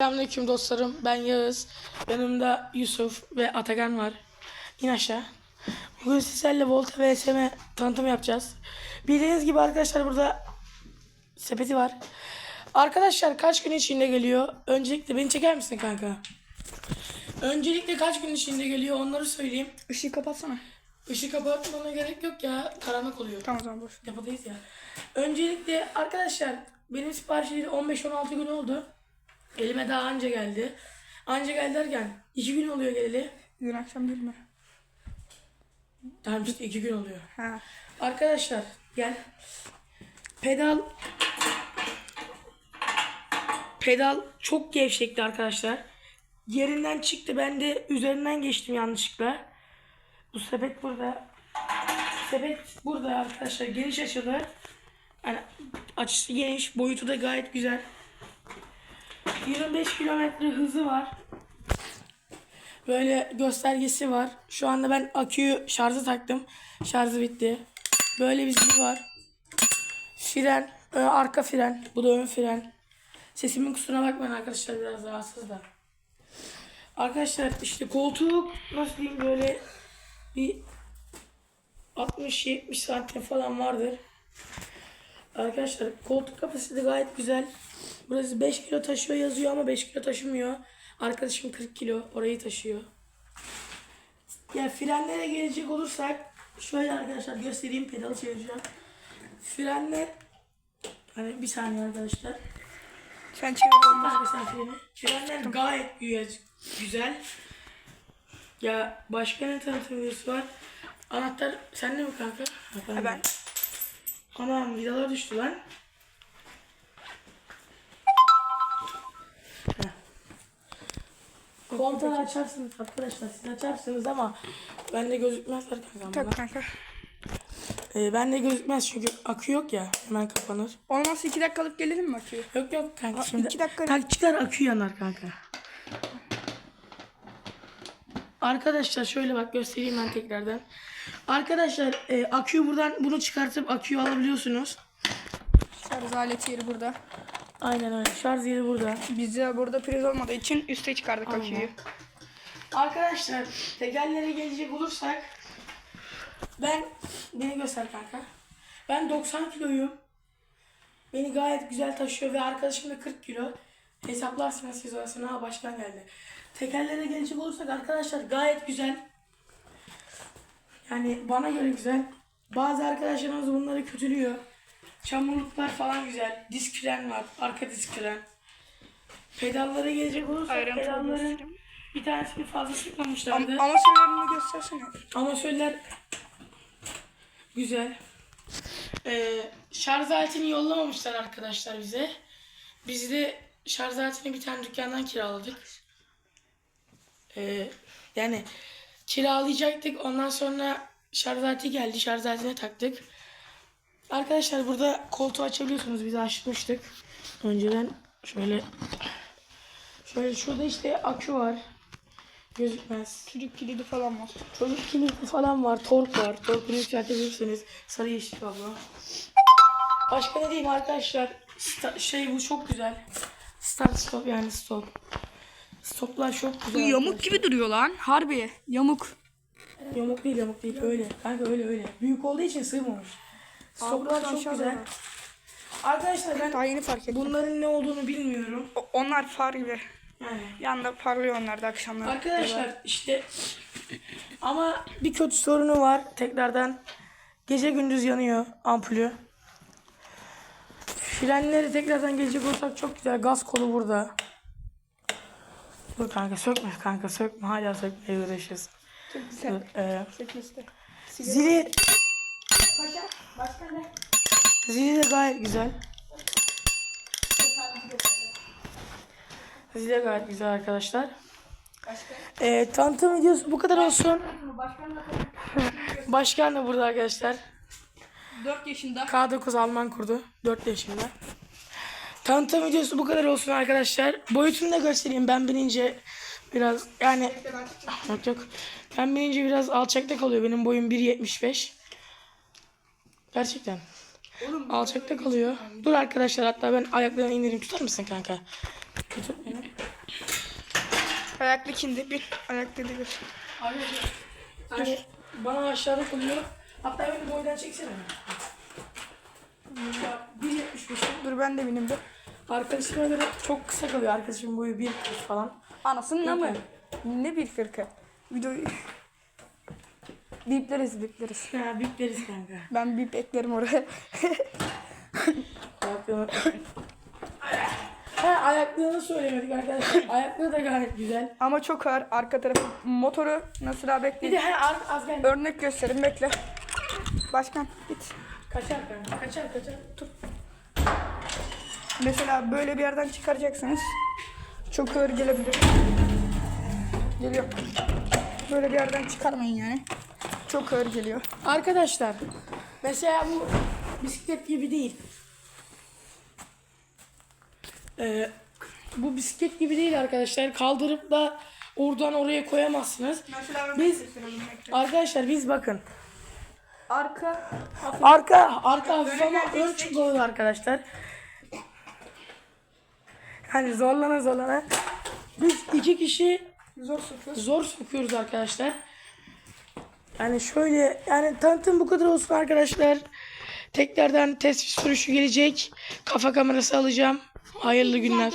Selamünaleyküm dostlarım. Ben Yağız. Yanımda Yusuf ve Atakan var. İn aşağı. Bugün sizlerle Volta ve SM tanıtım yapacağız. Bildiğiniz gibi arkadaşlar burada sepeti var. Arkadaşlar kaç gün içinde geliyor? Öncelikle beni çeker misin kanka? Öncelikle kaç gün içinde geliyor onları söyleyeyim. Işığı kapatsana. Işığı kapatmana gerek yok ya. Karanlık oluyor. Tamam tamam boş. Yapıdayız ya. Öncelikle arkadaşlar benim siparişleri 15-16 gün oldu. Elime daha anca geldi. Anca geldi derken 2 gün oluyor geleli. Dün akşam değil mi? Tamam işte 2 gün oluyor. Ha. Arkadaşlar gel. Pedal Pedal çok gevşekti arkadaşlar. Yerinden çıktı. Ben de üzerinden geçtim yanlışlıkla. Bu sepet burada. Sepet burada arkadaşlar. Geniş açılı. Yani açısı geniş. Boyutu da gayet güzel. 25 kilometre hızı var. Böyle göstergesi var. Şu anda ben aküyü şarjı taktım. Şarjı bitti. Böyle bir zili var. Fren, ö, arka fren. Bu da ön fren. Sesimin kusuruna bakmayın arkadaşlar biraz rahatsız da. Arkadaşlar işte koltuğu nasıl diyeyim böyle bir 60-70 santim falan vardır. Arkadaşlar koltuk kapasitesi gayet güzel. Burası 5 kilo taşıyor yazıyor ama 5 kilo taşımıyor. Arkadaşım 40 kilo orayı taşıyor. Ya frenlere gelecek olursak şöyle arkadaşlar göstereyim pedalı çevireceğim. Frenler hani bir saniye arkadaşlar. Sen çevir onu. Arkadaşlar freni. Frenler gayet güzel. güzel. Ya başka ne tanıtım var? Anahtar sende mi kanka? Ha, ben. Anam vidalar düştü lan. Kontağı açarsınız arkadaşlar siz açarsınız ama bende gözükmezler kanka. Tak bana. kanka. Ee, bende gözükmez çünkü akü yok ya hemen kapanır. Olmazsa iki dakikalık gelelim mi aküye? Yok yok kanka şimdi iki dakika- takçılar akü yanar kanka. Arkadaşlar şöyle bak göstereyim ben tekrardan. Arkadaşlar e, aküyü buradan bunu çıkartıp aküyü alabiliyorsunuz. Şarj aleti yeri burada. Aynen öyle. Şarj yeri burada. Bizde burada priz olmadığı için üste çıkardık aküyü. Arkadaşlar tekerlere gelecek olursak ben beni göster kanka. Ben 90 kiloyum. Beni gayet güzel taşıyor ve arkadaşım da 40 kilo. Hesaplarsınız siz orasını. Ha başkan geldi. Tekerlere gelecek olursak arkadaşlar gayet güzel. Yani bana göre güzel. Bazı arkadaşlarımız bunları kötülüyor. Çamurluklar falan güzel. Disk fren var. Arka disk fren. Pedallara gelecek olursak Ayrıntılı pedalların göstereyim. bir tanesini fazla Am sıkmamışlardı. amasörlerini göstersene. Amatörler güzel. Ee, şarj aletini yollamamışlar arkadaşlar bize. Biz de şarj aletini bir tane dükkandan kiraladık. Ee, yani kiralayacaktık. Ondan sonra şarj aleti geldi. Şarj aletine taktık. Arkadaşlar burada koltuğu açabiliyorsunuz. Biz açmıştık. Önceden şöyle şöyle şurada işte akü var. Gözükmez. Çocuk kilidi falan var. Çocuk kilitli falan var, tork var. Torkunu yükseltebilirsiniz. Sarı yeşil kablo. Başka ne diyeyim arkadaşlar? Şey bu çok güzel. Start stop yani stop. Stoplar çok güzel. Yamuk gibi duruyor lan. Harbi. Yamuk. Yamuk değil yamuk değil öyle. Kanka öyle öyle. Büyük olduğu için sığmamış. Stoplar çok güzel. Arkadaşlar ben Daha yeni fark ettim. bunların ne olduğunu bilmiyorum. O- onlar far gibi. Yani Yanda parlıyor onlar da akşamlar. Arkadaşlar işte ama bir kötü sorunu var tekrardan. Gece gündüz yanıyor ampulü. Frenleri tekrardan gelecek olsak çok güzel. Gaz kolu burada. Dur kanka sökme kanka sökme. Hala sökmeye uğraşıyorsun. Çok Dur, güzel. ee, Sekmesi zili, Paşa. Başka ne? zili de gayet güzel. Zili de gayet güzel arkadaşlar. Başka. Ee, tanıtım videosu bu kadar olsun. Başkan da Başkan da burada arkadaşlar. 4 yaşında. K9 Alman kurdu. 4 yaşında. Tanıtım videosu bu kadar olsun arkadaşlar. Boyutunu da göstereyim. Ben binince biraz yani yok yok. Ben binince biraz alçakta kalıyor. Benim boyum 1.75. Gerçekten. Alçakta kalıyor. Dur arkadaşlar hatta ben ayaklarını indireyim. Tutar mısın kanka? Tut beni. Ayaklı kindi bir. Ayaklı değil bir. Arkadaşlar hani bana aşağıda koyuyor. Hatta beni boydan çeksene. Ya 1.75'im. Dur ben de bineyim bir. Arkadaşıma göre çok kısa kalıyor. Arkadaşım boyu 1.40 falan. Anasının mı? yani. Ne bir kırkı? Videoyu... Bipleriz bipleriz. Ha bipleriz kanka. Ben bip eklerim oraya. Ayaklığını... ha ayaklığını söylemedik arkadaşlar. Ayaklığı da gayet güzel. Ama çok ağır. Arka tarafı motoru nasıl daha Bir bekleyin. de ha ar- az gel. Örnek gösterin bekle. Başkan git. Kaçar kanka. Kaçar kaçar. Dur. Mesela böyle bir yerden çıkaracaksınız. Çok ağır gelebilir. Geliyor. Böyle bir yerden çıkarmayın yani. Çok ağır geliyor. Arkadaşlar mesela bu bisiklet gibi değil. Ee, bu bisiklet gibi değil arkadaşlar. Kaldırıp da oradan oraya koyamazsınız. Mesela Biz arkadaşlar biz bakın. Arka Arka arka hafif ama ön çok ağır arkadaşlar. Hani zorlana zorlana. Biz iki kişi zor sokuyoruz. zor sokuyoruz arkadaşlar. Yani şöyle yani tanıtım bu kadar olsun arkadaşlar. Tekrardan test sürüşü gelecek. Kafa kamerası alacağım. Hayırlı günler.